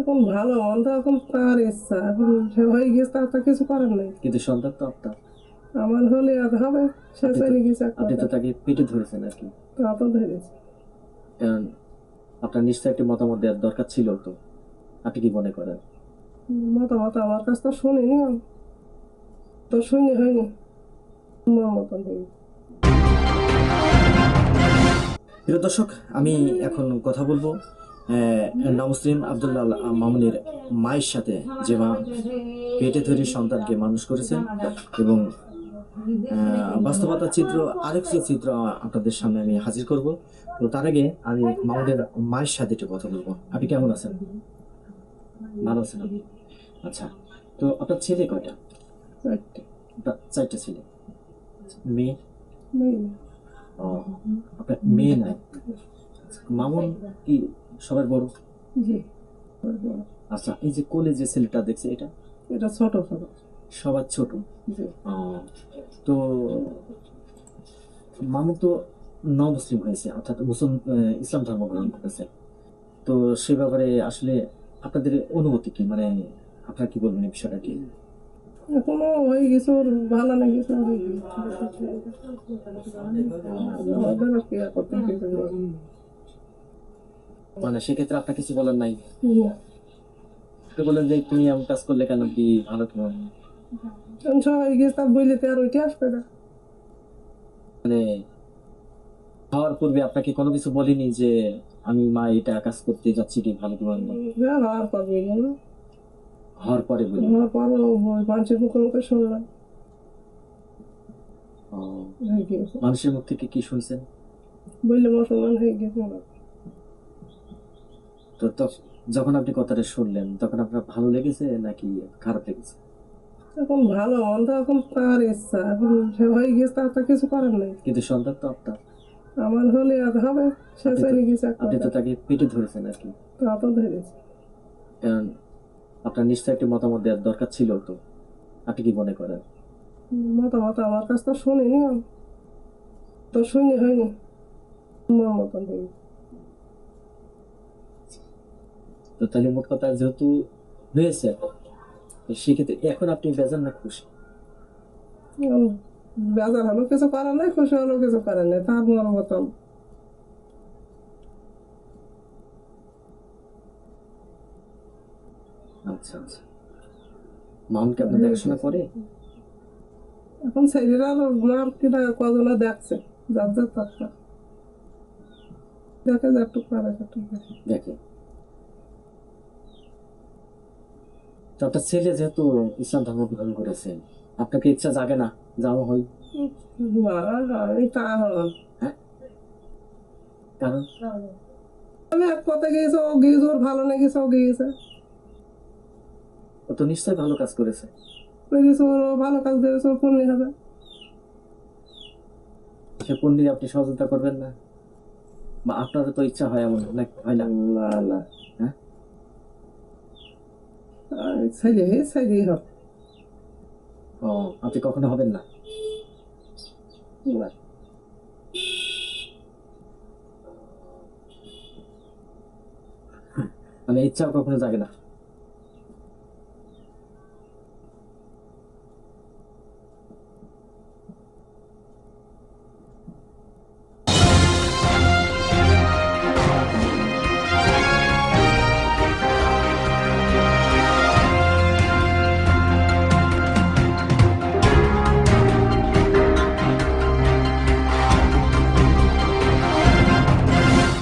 এখন ভালো মন্দ এখন তার ইচ্ছা। এখন সে হয়ে গেছে তার তো কিছু করার নেই। কিন্তু সন্তান তো আপনার আমার হলে আর হবে সে চলে গেছে আপনি তো তাকে পেটে ধরেছেন আর কি। তা তো ধরেছে। কারণ আপনার নিশ্চয় একটি মতামত দেওয়ার দরকার ছিল তো। আপনি কি মনে করেন? মতামত আমার কাছ তো শুনিনি আমি। তো শুনি হয়নি। আমার মতন হয়নি। প্রিয় দর্শক আমি এখন কথা বলব। নমসলিম আবদুল্লাহ মামুনের মায়ের সাথে যে মা পেটে ধরে সন্তানকে মানুষ করেছেন এবং আহ, বাস্তবতার চিত্র আরেকটি চিত্র আপনাদের সামনে আমি হাজির করব। তো তার আগে আমি মামুনের মায়ের সাথে একটু কথা বলব। আপনি কেমন আছেন? ভালো আছেন আপনি? আচ্ছা তো আপনার ছেলে কয়টা? চারটা। ছেলে। মেয়ে? মেয়ে ও আপনার মেয়ে নাই। মামুন কি সবার বড়? জি। আচ্ছা এই যে কোলে যে ছেলেটা দেখছে এটা? এটা ছোট ছোট সবার ছোট? তো মামুন তো ন মুসলিম হয়েছে অর্থাৎ মুসলিম ইসলাম ধর্ম গ্রহণ করেছে। তো সে ব্যাপারে আসলে আপনাদের অনুভূতি কি? মানে আপনারা কি বলবেন এই বিষয়টা কি? এখনও হয়ে গেছে ওর ভালো লেগেছে হয়ে। করতে। মানে সেক্ষেত্রে আপনার কিছু বলার নাই? না। আপনি যে তুমি এমন কাজ করলে কেন কি ভালো কি হবে? গেছে তার বইলে তো আর ওইটা আসবে না। মানে হওয়ার পূর্বে আপনাকে কোনো কিছু বলিনি যে আমি মা এটা কাজ করতে যাচ্ছি কি ভালো না হওয়ার পরে বলি মানুষের মুখে মুখে শুনলাম। ও, মানুষের মুখ থেকে কি শুনছেন? বললে মুসলমান হয়ে গেছে। তো যখন আপনি কথাটা শুনলেন তখন আপনার ভালো লেগেছে নাকি খারাপ লেগেছে? এখন ভালো মন্দ এখন তার ইচ্ছা। এখন সে হয়ে গেছে তার তো কিছু করার নেই। কিন্তু সন্তান তো আপনার। আমার হলে আর হবে সে চলে গেছে আপনি তো তাকে পেটে ধরেছেন আর কি। তা তো ধরেছে। কারণ আপনার নিশ্চয় একটি মতামত দেওয়ার দরকার ছিল তো। আপনি কি মনে করেন? মতামত আমার কাছ তো শুনিনি আমি। তো শুনি হয়নি। আমার মতন হয়নি। তো তাহলে মোট কথা যেহেতু হয়েছে তো সেক্ষেত্রে এখন আপনি বেজান না খুশি? বেজার হলো কিছু করার নাই খুশি হলো কিছু করার নাই তার মন মতন। আচ্ছা আচ্ছা। আপনার দেখাশোনা করে? এখন ছেলেরা মার কিনা কজনে দেখছে যার যার তার দেখে যে একটু পারে পারে। দেখে। আপনার ছেলে যেহেতু ইসলাম ধর্ম গ্রহণ করেছে আপনাকে ইচ্ছা জাগে না? যাওয়া হয়? কারণ? আমি এক কথা গিয়েছে ও গিয়েছে ওর ভালো লেগেছে ও গিয়েছে। ও তো নিশ্চয়ই ভালো কাজ করেছে। ভালো কাজ করেছে ওর পুণ্য হবে সে আপনি সহযোগিতা করবেন না? বা আপনারও তো ইচ্ছা হয় এমন হয় না? না না। হ্যাঁ? ছেলে ও আপনি কখনো হবেন না? মানে ইচ্ছাও কখনো জাগে না।